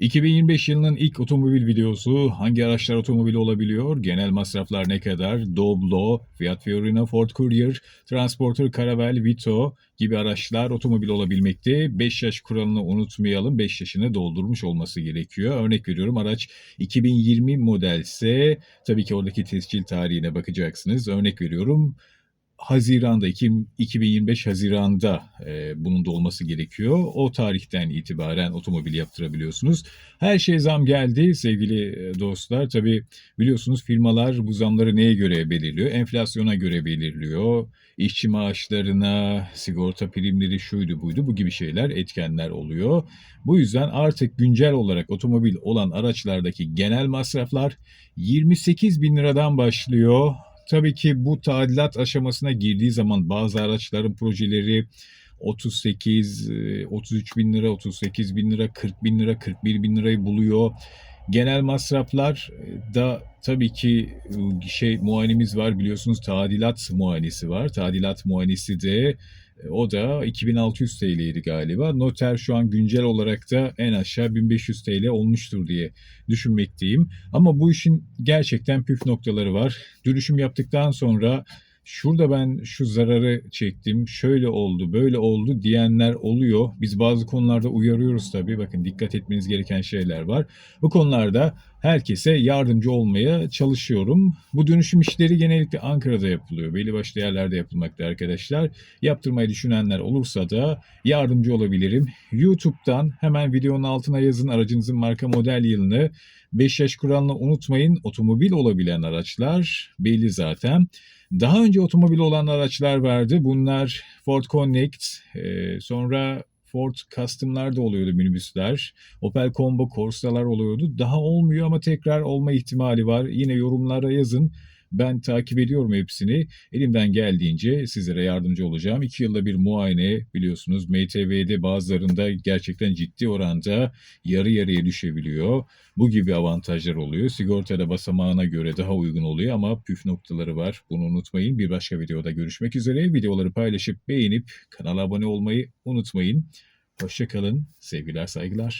2025 yılının ilk otomobil videosu hangi araçlar otomobil olabiliyor? Genel masraflar ne kadar? Doblo, Fiat Fiorino, Ford Courier, Transporter Caravelle, Vito gibi araçlar otomobil olabilmekte. 5 yaş kuralını unutmayalım. 5 yaşını doldurmuş olması gerekiyor. Örnek veriyorum araç 2020 modelse tabii ki oradaki tescil tarihine bakacaksınız. Örnek veriyorum Haziran'da, iki- 2025 Haziran'da e, bunun da olması gerekiyor. O tarihten itibaren otomobil yaptırabiliyorsunuz. Her şey zam geldi sevgili e, dostlar. Tabii biliyorsunuz firmalar bu zamları neye göre belirliyor? Enflasyona göre belirliyor. İşçi maaşlarına, sigorta primleri şuydu buydu bu gibi şeyler etkenler oluyor. Bu yüzden artık güncel olarak otomobil olan araçlardaki genel masraflar 28 bin liradan başlıyor. Tabii ki bu tadilat aşamasına girdiği zaman bazı araçların projeleri 38, e, 33 bin lira, 38 bin lira, 40 bin lira, 41 bin lirayı buluyor. Genel masraflar e, da tabii ki e, şey muayenemiz var biliyorsunuz tadilat muayenesi var. Tadilat muayenesi de e, o da 2600 TL'ydi galiba. Noter şu an güncel olarak da en aşağı 1500 TL olmuştur diye düşünmekteyim. Ama bu işin gerçekten püf noktaları var. Dönüşüm yaptıktan sonra şurada ben şu zararı çektim, şöyle oldu, böyle oldu diyenler oluyor. Biz bazı konularda uyarıyoruz tabii. Bakın dikkat etmeniz gereken şeyler var. Bu konularda herkese yardımcı olmaya çalışıyorum. Bu dönüşüm işleri genellikle Ankara'da yapılıyor. Belli başlı yerlerde yapılmakta arkadaşlar. Yaptırmayı düşünenler olursa da yardımcı olabilirim. YouTube'dan hemen videonun altına yazın aracınızın marka model yılını. 5 yaş kuralını unutmayın. Otomobil olabilen araçlar belli zaten. Daha önce otomobil olan araçlar vardı. Bunlar Ford Connect, sonra Ford Custom'lar da oluyordu minibüsler. Opel Combo Corsa'lar oluyordu. Daha olmuyor ama tekrar olma ihtimali var. Yine yorumlara yazın. Ben takip ediyorum hepsini. Elimden geldiğince sizlere yardımcı olacağım. İki yılda bir muayene biliyorsunuz. MTV'de bazılarında gerçekten ciddi oranda yarı yarıya düşebiliyor. Bu gibi avantajlar oluyor. Sigortada basamağına göre daha uygun oluyor ama püf noktaları var. Bunu unutmayın. Bir başka videoda görüşmek üzere. Videoları paylaşıp beğenip kanala abone olmayı unutmayın. Hoşçakalın. Sevgiler, saygılar.